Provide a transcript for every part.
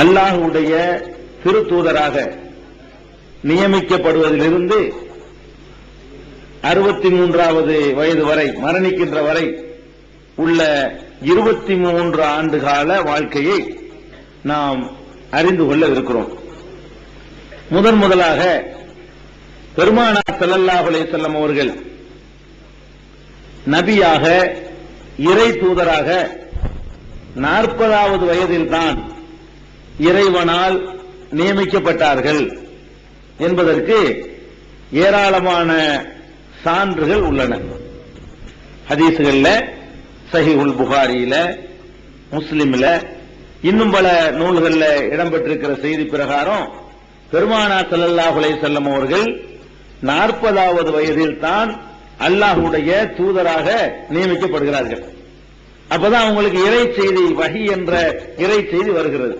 அல்லாஹுடைய திருத்தூதராக நியமிக்கப்படுவதிலிருந்து அறுபத்தி மூன்றாவது வயது வரை மரணிக்கின்ற வரை உள்ள இருபத்தி மூன்று ஆண்டு கால வாழ்க்கையை நாம் அறிந்து கொள்ள இருக்கிறோம் முதன் முதலாக பெருமானார் ஸல்லல்லாஹு செல்லம் அவர்கள் நபியாக இறை தூதராக நாற்பதாவது வயதில்தான் இறைவனால் நியமிக்கப்பட்டார்கள் என்பதற்கு ஏராளமான சான்றுகள் உள்ளன. ஹதீசுகள்ல சஹிஹுல் புகாரியில முஸ்லிம்ல இன்னும் பல நூல்கள்ல இடம்பெற்றிருக்கிற செய்தி பிரகாரம் பெருமானா ஸல்லல்லாஹு செல்லம் அவர்கள் நாற்பதாவது வயதில் தான் அல்லாஹுடைய தூதராக நியமிக்கப்படுகிறார்கள். அப்பதான் அவங்களுக்கு இறை செய்தி வகி என்ற இறை செய்தி வருகிறது.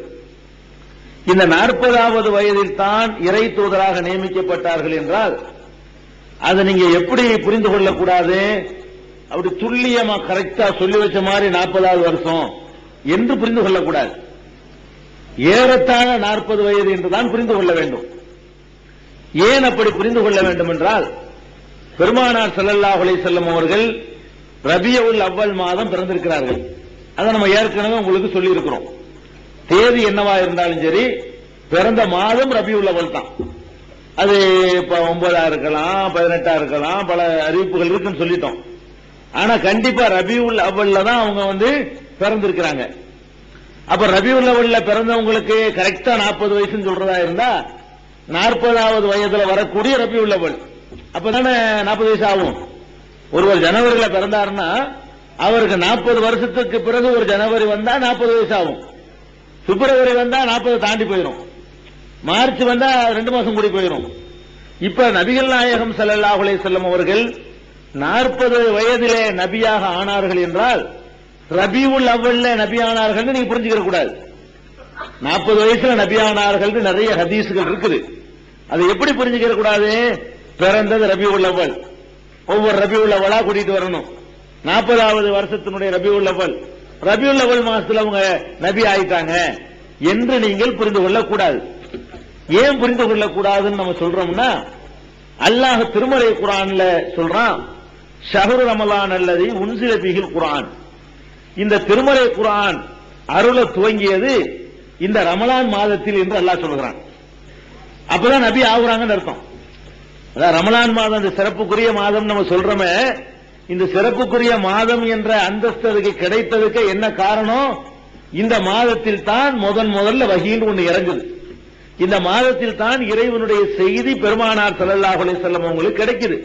இந்த நாற்பதாவது வயதில் தான் இறை தூதராக நியமிக்கப்பட்டார்கள் என்றால் அதை நீங்க எப்படி புரிந்து கொள்ளக்கூடாது? அப்படி துல்லியமா கரெக்டா சொல்லி வச்ச மாதிரி நாற்பதாவது வருஷம். என்று புரிந்து கொள்ளக்கூடாது. ஏறத்தாழ நாற்பது வயது என்றுதான் புரிந்து கொள்ள வேண்டும். ஏன் அப்படி புரிந்து கொள்ள வேண்டும் என்றால் பெருமானார் செல்லல்லா உலை செல்லும் அவர்கள் ரபியவுல் அவ்வல் மாதம் பிறந்திருக்கிறார்கள். அதை நம்ம ஏற்கனவே உங்களுக்கு சொல்லியிருக்கிறோம். தேதி என்னவா இருந்தாலும் சரி பிறந்த மாதம் ரபி உள்ளவள் தான். அது இப்ப ஒன்பதா இருக்கலாம் பதினெட்டா இருக்கலாம் பல அறிவிப்புகள் இருக்குன்னு சொல்லிட்டோம். ஆனா கண்டிப்பா ரபியுல் அவ்வல்ல தான் அவங்க வந்து பிறந்திருக்கிறாங்க. அப்ப ரபியுல் அவ்வல்ல பிறந்தவங்களுக்கு கரெக்டா நாற்பது வயசுன்னு சொல்றதா இருந்தா நாற்பதாவது வயதுல வரக்கூடிய ரபியுல் அவ்வல். அப்பதானே நாற்பது வயசு ஆகும். ஒருவர் ஜனவரியில பிறந்தாருன்னா அவருக்கு நாற்பது வருஷத்துக்கு பிறகு ஒரு ஜனவரி வந்தா நாற்பது வயசு ஆகும். பிப்ரவரி வந்தா நாற்பது தாண்டி போயிடும் மார்ச் வந்தா ரெண்டு மாசம் கூடி போயிடும் இப்ப நபிகள் நாயகம் ஸல்லல்லாஹு அலைஹி அவர்கள் நாற்பது வயதிலே நபியாக ஆனார்கள் என்றால் ரபியுல் அவ்வல்ல நபி ஆனார்கள் நீங்க புரிஞ்சுக்கிற கூடாது. நாற்பது வயசுல நபி ஆனார்கள் நிறைய ஹதீசுகள் இருக்குது. அதை எப்படி புரிஞ்சுக்கிற கூடாது? பிறந்தது ரபி அவ்வல். ஒவ்வொரு ரபியுல் அவ்வளா கூட்டிட்டு வரணும். நாற்பதாவது வருஷத்தினுடைய ரபி அவ்வல். ரபியுல் லெவல் மாசத்துல அவங்க நபி ஆயிட்டாங்க என்று நீங்கள் புரிந்து கொள்ளக்கூடாது. ஏன் புரிந்து கொள்ளக்கூடாதுன்னு நம்ம சொல்றோம்னா அல்லாஹ் திருமறை குரான்ல சொல்றான் ஷஹரு ரமலான் அல்லது உன்சில பிகில் குரான். இந்த திருமறை குரான் அருள துவங்கியது இந்த ரமலான் மாதத்தில் என்று அல்லாஹ் சொல்கிறான் அப்பதான் நபி ஆகுறாங்கன்னு அர்த்தம். அதான் ரமலான் மாதம் இந்த சிறப்புக்குரிய மாதம் நம்ம சொல்றோமே இந்த சிறப்புக்குரிய மாதம் என்ற அந்தஸ்து கிடைத்ததுக்கு என்ன காரணம்? இந்த மாதத்தில் தான் முதன் முதல்ல வகின்னு ஒன்று இறங்குது. இந்த மாதத்தில் தான் இறைவனுடைய செய்தி பெருமானார் ஸல்லல்லாஹு அலைஹி வஸல்லம் அவங்களுக்கு கிடைக்குது.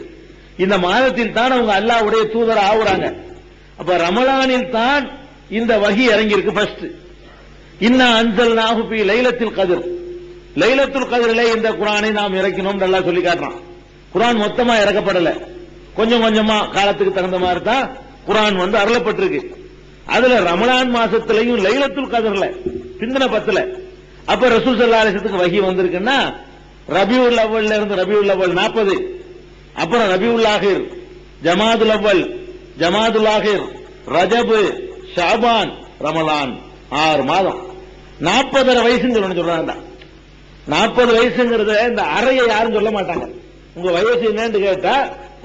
இந்த மாதத்தில் தான் அவங்க அல்லாஹ்வுடைய தூதர் ஆகுறாங்க. அப்ப ரமலானில் தான் இந்த வகி இறங்கியிருக்கு ஃபர்ஸ்ட் இன்னா அஞ்சல் நாகுபி லைலத்தில் கதிர். லைலத்துல் கதிரிலே இந்த குரானை நாம் இறக்கணும் நல்லா சொல்லி காட்டுறான். குரான் மொத்தமா இறக்கப்படலை. கொஞ்சம் கொஞ்சமா காலத்துக்கு தகுந்த மாதிரி தான் குரான் வந்து அருளப்பட்டிருக்கு. அதுல ரமலான் மாசத்திலையும் லைலத்துல் கதர்ல சிந்தனை பத்துல. அப்ப ரசூல் சல்லா அலிசத்துக்கு வகி வந்திருக்குன்னா ரபியுல் அவ்வல்ல இருந்து ரபியுல் அவ்வல் நாற்பது அப்புறம் ரபியுல் ஆகிர் ஜமாதுல் அவ்வல் ஜமாதுல் ஆகிர் ரஜபு ஷாபான் ரமலான் ஆறு மாதம். நாற்பதரை வயசுன்னு சொல்லணும் சொல்றாங்க. நாற்பது வயசுங்கிறத இந்த அறையை யாரும் சொல்ல மாட்டாங்க. உங்க வயசு என்னன்னு கேட்டா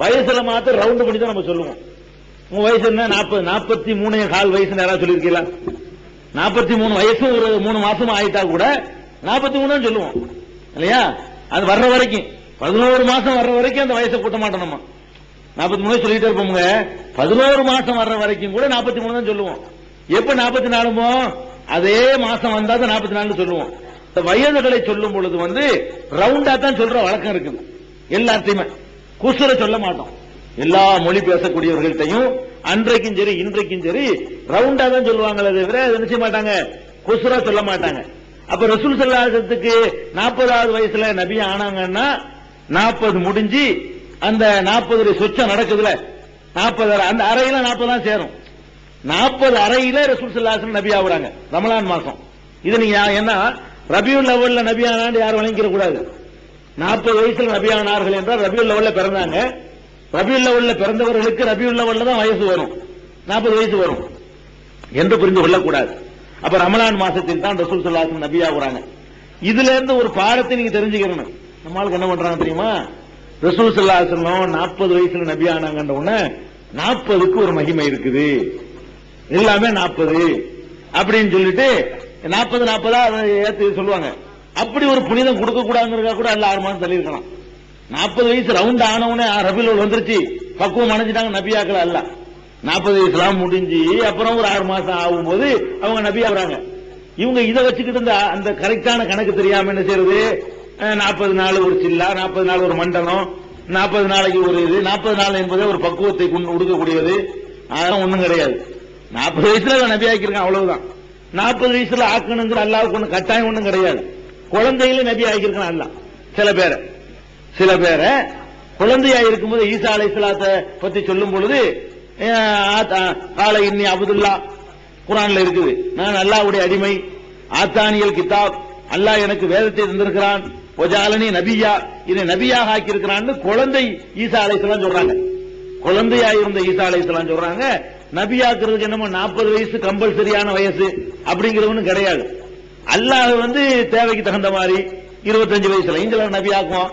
வயசுல மாத்திரம் ரவுண்ட் பண்ணி தான் நம்ம சொல்லுவோம். உன் வயசு என்ன? நாற்பது நாற்பத்தி மூணு கால் வயசு யாராவது சொல்லியிருக்கீங்களா? நாற்பத்தி மூணு வயசு ஒரு மூணு மாசம் ஆயிட்டா கூட நாற்பத்தி மூணு சொல்லுவோம். இல்லையா? அது வர்ற வரைக்கும். பதினோரு மாசம் வர்ற வரைக்கும் அந்த வயசை கூட்ட மாட்டோம் நம்ம. நாற்பத்தி மூணு சொல்லிட்டு இருப்போமுங்க. பதினோரு மாசம் வர்ற வரைக்கும் கூட நாற்பத்தி மூணு தான் சொல்லுவோம். எப்ப நாற்பத்தி நாலுமோ? அதே மாசம் வந்தா தான் நாற்பத்தி நாலு சொல்லுவோம். இந்த வயதுகளை சொல்லும் பொழுது வந்து ரவுண்டா தான் சொல்ற வழக்கம் இருக்குது. எல்லாத்தையுமே குசுர சொல்ல மாட்டோம். எல்லா மொழி பேசக்கூடியவர்கள்ட்டையும் அன்றைக்கும் சரி இன்றைக்கும் சரி ரவுண்டா தான் சொல்லுவாங்களே தவிர நினைச்ச மாட்டாங்க. குசுரா சொல்ல மாட்டாங்க. அப்ப ரசூல் சல்லாசத்துக்கு நாற்பதாவது வயசுல நபி ஆனாங்கன்னா நாற்பது முடிஞ்சு அந்த நாற்பது சொச்சம் நடக்குதுல. நாற்பது அந்த அறையில நாற்பது தான் சேரும். நாற்பது அறையில ரசூல் சல்லாசன் நபி ஆகுறாங்க. ரமலான் மாசம். இது நீங்க என்ன ரபியுல் லெவல்ல நபி ஆனான்னு யாரும் வழங்கிக்க கூடாது நாற்பது வயசுல நபியானார்கள் என்றால் ரபியுல் லெவல்ல பிறந்தாங்க. ரபியுல் லெவல்ல பிறந்தவர்களுக்கு ரபியுல் லெவல்ல தான் வயசு வரும். நாற்பது வயசு வரும். என்று புரிந்து கொள்ளக்கூடாது. அப்ப ரமலான் மாசத்தில் தான் ரசூல் சல்லாசன் நபி ஆகுறாங்க இதுல இருந்து ஒரு பாடத்தை நீங்க தெரிஞ்சுக்கணும். நம்மளுக்கு என்ன பண்றாங்க தெரியுமா? ரசூல் சொல்லாசனம் நாற்பது வயசுல நபி ஆனாங்கன்ற உடனே நாற்பதுக்கு ஒரு மகிமை இருக்குது. எல்லாமே நாற்பது. அப்படின்னு சொல்லிட்டு நாற்பது நாற்பதா ஏத்து சொல்லுவாங்க. அப்படி ஒரு புனிதம் கொடுக்க கூடாதுங்கிறதா கூட அல்ல ஆறு மாதம் தள்ளியிருக்கலாம். நாற்பது வயசு ரவுண்ட் ஆனவுடனே ரபில் வந்துருச்சு. பக்குவம் அணைஞ்சிட்டாங்க நபியாக்கள் அல்ல. நாற்பது வயசுலாம் முடிஞ்சு அப்புறம் ஒரு ஆறு மாசம் ஆகும்போது அவங்க நபியாகிறாங்க ஆகுறாங்க. இவங்க இதை வச்சுக்கிட்டு இந்த அந்த கரெக்டான கணக்கு தெரியாம என்ன செய்யறது? நாற்பது நாள் ஒரு சில்லா நாற்பது நாள் ஒரு மண்டலம் நாற்பது நாளைக்கு ஒரு இது நாற்பது நாள் என்பதே ஒரு பக்குவத்தை கொண்டு கொடுக்கக்கூடியது அதெல்லாம் ஒண்ணும் கிடையாது. நாற்பது வயசுல நபி ஆக்கியிருக்கேன் அவ்வளவுதான். நாற்பது வயசுல ஆக்கணுங்கிற அல்லாவுக்கு ஒன்றும் கட்டாயம் ஒன்றும் கிடையாது. குழந்தையில நபி ஆக்கியிருக்கான் அல்ல சில பேரை. சில பேரை குழந்தையா இருக்கும்போது ஈசா அலை பத்தி சொல்லும் பொழுது காலை இன்னி அபுதுல்லா குரான்ல இருக்குது. நான் அல்லாவுடைய அடிமை ஆத்தானியல் கிதாப் அல்லாஹ் எனக்கு வேதத்தை தந்திருக்கிறான். ஒஜாலனி நபியா இதை நபியாக ஆக்கியிருக்கிறான்னு குழந்தை ஈசா அலைசலாம் சொல்றாங்க. குழந்தையா இருந்த ஈசா அலைசலாம் சொல்றாங்க நபியாக்குறதுக்கு என்னமோ நாற்பது வயசு கம்பல்சரியான வயசு அப்படிங்கிறவனு கிடையாது. அல்லாஹ் வந்து தேவைக்கு தகுந்த மாதிரி இருபத்தஞ்சு வயசுல சிலர் நபி ஆக்குவான்.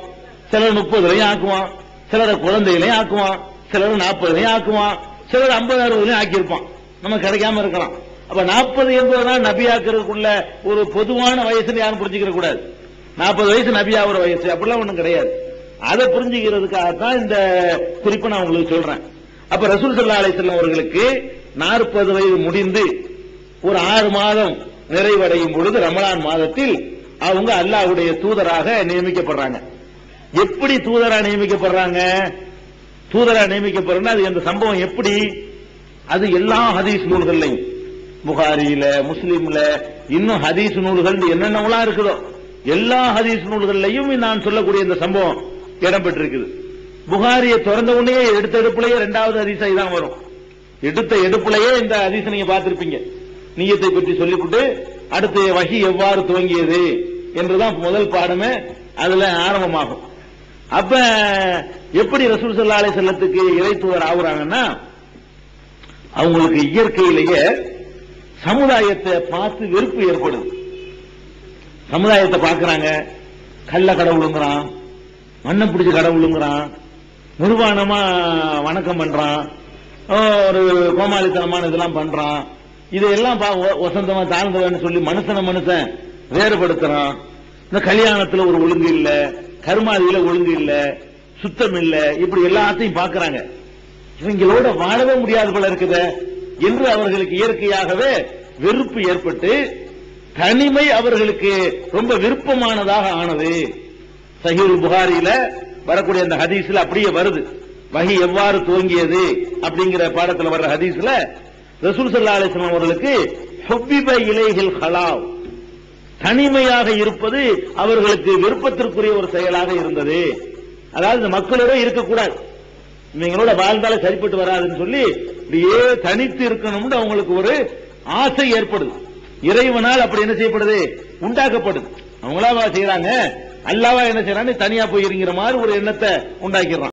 சிலர் முப்பதுலையும் ஆக்குவான். சிலர் குழந்தையிலையும் ஆக்குவான். சிலர் நாற்பதுலையும் ஆக்குவான். சிலர் ஐம்பது அறுபதுலையும் ஆக்கியிருப்பான். நம்ம கிடைக்காம இருக்கலாம். அப்ப நாற்பது என்பதுதான் நபி ஆக்குறதுக்குள்ள ஒரு பொதுவான வயசுன்னு யாரும் புரிஞ்சுக்கிற கூடாது. நாற்பது வயசு நபி ஆகுற வயசு. அப்படிலாம் ஒண்ணும் கிடையாது. அதை புரிஞ்சுக்கிறதுக்காகத்தான் இந்த குறிப்பை நான் உங்களுக்கு சொல்றேன். அப்ப ரசூல் சல்லா அலிசல்லாம் அவர்களுக்கு நாற்பது வயது முடிந்து ஒரு ஆறு மாதம் நிறைவடையும் பொழுது ரமலான் மாதத்தில் அவங்க அல்லாஹுடைய தூதராக நியமிக்கப்படுறாங்க. எப்படி தூதரா நியமிக்கப்படுறாங்க? தூதரா நியமிக்கப்படுறா அது அந்த சம்பவம் எப்படி? அது எல்லா ஹதீஸ் நூல்கள்லையும். புகாரியில முஸ்லீம்ல இன்னும் ஹதீஸ் நூல்கள் என்னென்னலாம் இருக்குதோ எல்லா ஹதீஸ் நூல்கள்லையும் நான் சொல்லக்கூடிய இந்த சம்பவம் இடம்பெற்றிருக்குது. புகாரியை திறந்த உடனே எடுத்த எடுப்புலயே ரெண்டாவது அதிசை தான் வரும். எடுத்த எடுப்புலயே இந்த ஹதீஸை நீங்க பார்த்திருப்பீங்க. நீயத்தை பற்றி சொல்லிவிட்டு அடுத்த வகி எவ்வாறு துவங்கியது என்றுதான் முதல் பாடமே அதுல ஆரம்பமாகும். அப்ப எப்படி ரசூல் சல்லா அலை செல்லத்துக்கு இறைத்துவர் ஆகுறாங்கன்னா அவங்களுக்கு இயற்கையிலேயே சமுதாயத்தை பார்த்து வெறுப்பு ஏற்படுது. சமுதாயத்தை பார்க்கறாங்க கள்ள கடவுளுங்கிறான் மண்ணை பிடிச்ச கடவுளுங்கிறான் நிர்வாணமா வணக்கம் பண்றான் ஒரு கோமாளித்தனமான இதெல்லாம் பண்றான் இதையெல்லாம் வசந்தமா தாழ்ந்தவன்னு சொல்லி மனுஷன மனுஷன் வேறுபடுத்துறான். இந்த கல்யாணத்துல ஒரு ஒழுங்கு இல்ல கருமாதியில ஒழுங்கு இல்ல சுத்தம் இல்ல இப்படி எல்லாத்தையும் பாக்குறாங்க இவங்களோட வாழவே முடியாது போல இருக்குத. என்று அவர்களுக்கு இயற்கையாகவே வெறுப்பு ஏற்பட்டு தனிமை அவர்களுக்கு ரொம்ப விருப்பமானதாக ஆனது. சஹீர் புகாரியில வரக்கூடிய அந்த ஹதீஸ்ல அப்படியே வருது. வகி எவ்வாறு துவங்கியது அப்படிங்கிற பாடத்துல வர்ற ஹதீஸ்ல ரசூல் சல்லா அலிஸ்லாம் அவர்களுக்கு ஹொப்பிப இலைகள் ஹலாவ் தனிமையாக இருப்பது அவர்களுக்கு விருப்பத்திற்குரிய ஒரு செயலாக இருந்தது. அதாவது இந்த மக்களோட இருக்கக்கூடாது. இவங்களோட வாழ்ந்தால சரிப்பட்டு வராதுன்னு சொல்லி இப்படியே தனித்து இருக்கணும்னு அவங்களுக்கு ஒரு ஆசை ஏற்படுது. இறைவனால் அப்படி என்ன செய்யப்படுது? உண்டாக்கப்படுது. அவங்களா செய்யறாங்க அல்லாவா என்ன செய்யறாங்க தனியா போயிருங்கிற மாதிரி ஒரு எண்ணத்தை உண்டாக்கிடுறான்.